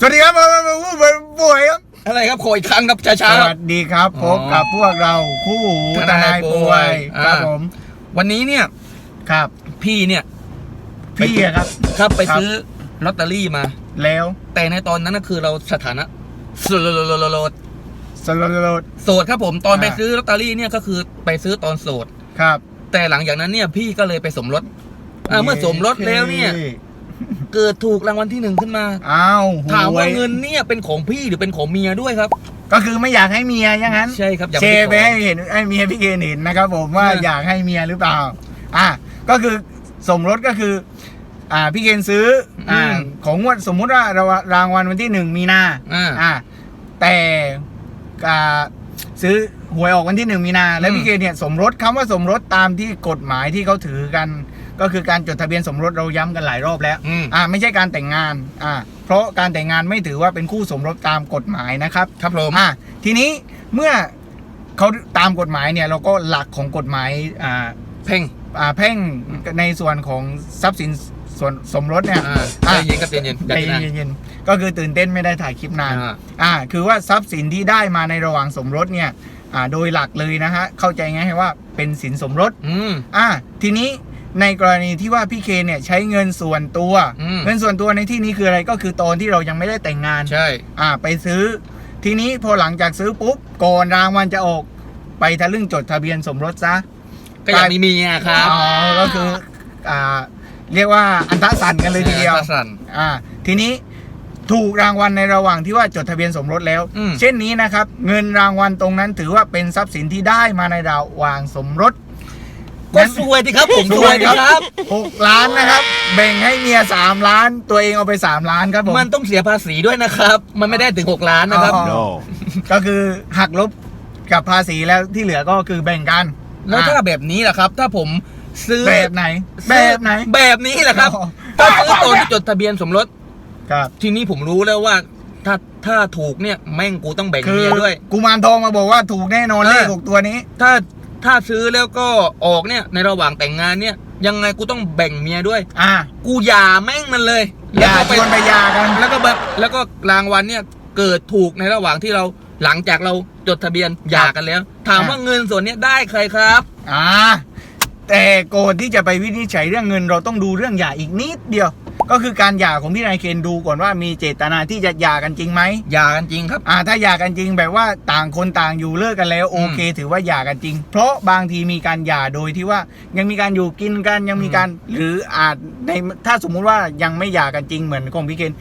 สวัสดีครับผมผมผมป่วยครับอะไรครับขออีกครั้งครับช้าสๆควัรับ สดีครับอ๋พอบกับพวกเราคู่หูททนานายยป่ป่ววยยครับอ่าผมวันนี้เนี่ยครับ พี่เนี่ยพี่อะครับ ครับไปครับ ซื้อลอตเตอรี่มา แล้วแต่ในตอนนั้นก็คือเราสถานะโสดสโลโลดโสดครับผมตอนไปอ่าซื้อลอตเตอรี่เนี่ยก็คือไปซื้อตอนโสด ครับแต่หลังจากนั้นเนี่ยพี่ก็เลยไปสมรสอ่าเมื่อสมรสแล้วเนี่ย เกิดถูกรางวัลที่หนึ่งขึ้นมา อ้าวถามว่าหยเงินเนี่ยเป็นของพี่หรือเป็นของเมียด้วยครับ ก็คือไม่อยากให้เมียอย่างนั้นใช่ครับอยากแชเป็นร์ไปของให้เห็นให้เมียพี่เกณฑ์เห็นนะครับ ผมว่าเออออยากให้เมียหรือเปล่า อะก็คือสมรสก็คือ อ่าพี่เกณฑ์ซื้ออ่าของงวดสมมุติว่ารางวัลวันที่หนึ่งมีนาอ่าอ่าแต่อ่าซื้อ หวยออกวันที่หนึ่งมีนา แล้วอืมพี่เกณฑ์เนี่ยสมรสคำว่าสมรสตามที่กฎหมายที่เขาถือกัน ก็คือการจดทะเบียนสมรสเราย้ำกันหลายรอบแล้วอืมอ่าไม่ใช่การแต่งงานอ่าเพราะการแต่งงานไม่ถือว่าเป็นคู่สมรสตามกฎหมายนะครับ ครับผมอ่าทีนี้เมื่อเขาตามกฎหมายเนี่ยเราก็หลักของกฎหมายอ่าเพ่งอ่าแพ่งในส่วนของทรัพย์สินส่วนสมรสเนี่ยอ่าใจเย็นครับใจเย็นอย่าใจคิดนานเย็นๆก็คือตื่นเต้นไม่ได้ถ่ายคลิปนานอ่าอ่าคือว่าทรัพย์สินที่ได้มาในระหว่างสมรสเนี่ย อ่าโดยหลักเลยนะฮะเข้าใจง่ายๆว่าเป็นสินสมรสอืมอ่าทีนี้ในกรณีที่ว่าพี่เคเนี่ยใช้เงินส่วนตัวอืมเงินส่วนตัวในที่นี้คืออะไรก็คือตอนที่เรายังไม่ได้แต่งงานใช่อ่าไปซื้อ ทีนี้พอหลังจากซื้อปุ๊บก่อนรางวัลจะออกไปทะลึ่งจดทะเบียนสมรสซะก็อยากมีเมียครับอ๋อก็คืออ่าเรียกว่าอันทะสันกันเลยทีเดียวออสั่นอ่าทีนี้ ถูกรางวัลในระหว่างที่ว่าจดทะเบียนสมรสแล้ว อืม เช่นนี้นะครับ เงินรางวัลตรงนั้นถือว่าเป็นทรัพย์สินที่ได้มาในระหว่างสมรส ก็สวยดิครับ ผมสวยดิครับ หกล้านนะครับ แบ่งให้เมียสามล้าน ตัวเองเอาไปสามล้านครับผม มันต้องเสียภาษีด้วยนะครับ มันไม่ได้ถึง 6 ล้านนะครับ อ๋อ No. ก็คือหักลบกับภาษีแล้วที่เหลือก็คือแบ่งกันแล้วถ้าอะแบบนี้ล่ะครับ ถ้าผมซื้อแบบไหน แบบไหน แบบนี้แหละครับอ๋อ ถ้าซื้อตอนที่จดทะเบียนสมรส ครับ ทีนี้ผมรู้แล้วว่า ถ้าถ้าถูกเนี่ยแม่งกูต้องแบ่งคือเมียด้วย กุมารทองมาบอกว่าถูกแน่นอนเออเลขหกตัวนี้ ถ้าถ้าซื้อแล้วก็ออกเนี่ยในระหว่างแต่งงานเนี่ย ยังไงกูต้องแบ่งเมียด้วย อ่ากูหย่าแม่งมันเลยอย่าแล้วก็ชวนไปยากัน แล้วก็แบบแล้วก็รางวัลเนี่ยเกิดถูกในระหว่างที่เราหลังจากเราจดทะเบียนหย่ากันแล้ว ถามว่าเงินส่วนเนี้ยได้ใครครับ อ่าแต่ก่อนที่จะไปวินิจฉัยเรื่องเงินเราต้องดูเรื่องหย่าอีกนิดเดียว ก็คือการหย่าของพี่นายเคนดูก่อนว่ามีเจตนาที่จะหย่ากันจริงไหมหย่ากันจริงครับ อ่าถ้าหย่ากันจริงแบบว่าต่างคนต่างอยู่เลิกกันแล้วโอเค ถือว่าหย่ากันจริง เพราะบางทีมีการหย่าโดยที่ว่ายังมีการอยู่กินกันยังมีการหรืออาจในถ้าสมมุติว่ายังไม่หย่ากันจริงเหมือนของพี่เคน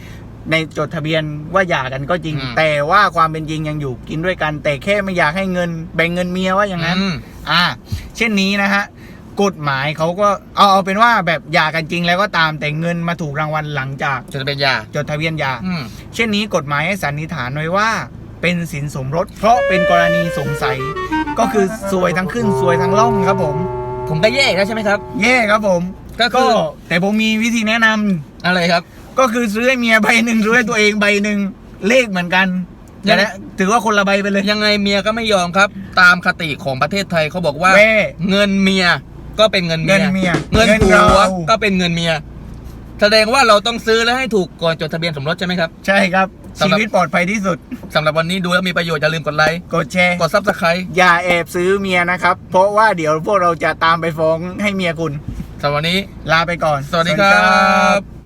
ในจดทะเบียนว่าหย่ากันก็จริงอืมแต่ว่าความเป็นจริงยังอยู่กินด้วยกัน แต่แค่ไม่อยากให้เงินแบ่งเงินเมียว่าอย่างนั้นอืมอ่า เช่นนี้นะฮะ กฎหมายเขาก็เอาเอาเป็นว่าแบบหย่ากันจริงแล้วก็ตามแต่เงินมาถูกรางวัลหลังจากจดทะเบียนหย่าจดทะเบียนหย่าอืมเช่นนี้กฎหมายให้สันนิษฐานไว้ว่า เป็นสินสมรส เพราะเป็นกรณีสงสัย ก็คือซวยทั้งขึ้นซวยทั้งล่องครับผม ผมก็แย่แล้วใช่ไหมครับ แย่ครับผมก็ก็คือ แต่ผมมีวิธีแนะนำอะไรครับ ก็คือซื้อให้เมียใบหนึ่งซื้อให้ตัวเองใบหนึ่งเลขเหมือนกันยังแต่ละถือว่าคนละใบไปเลยยังไงเมียก็ไม่ยอมครับ ตามคติของประเทศไทยเขาบอกว่าแม่เงินเมีย ก็เป็นเงินเมียเงินเมียเงินเงินผัวเรา ก็เป็นเงินเมีย แสดงว่าเราต้องซื้อแล้วให้ถูกก่อนจดทะเบียนสมรสใช่ไหมครับ ใช่ครับ สำชีหรับ วิตปลอดภัยที่สุด สำหรับวันนี้ดูแล้วมีประโยชน์อย่าลืมกดไลค์กดแชร์ กดซับสไครต์อย่าแอบซื้อเมียนะครับ เพราะว่าเดี๋ยวพวกเราจะตามไปฟ้องให้เมียคุณ สำหรับวันนี้ ลาไปก่อน สวัสดีครับ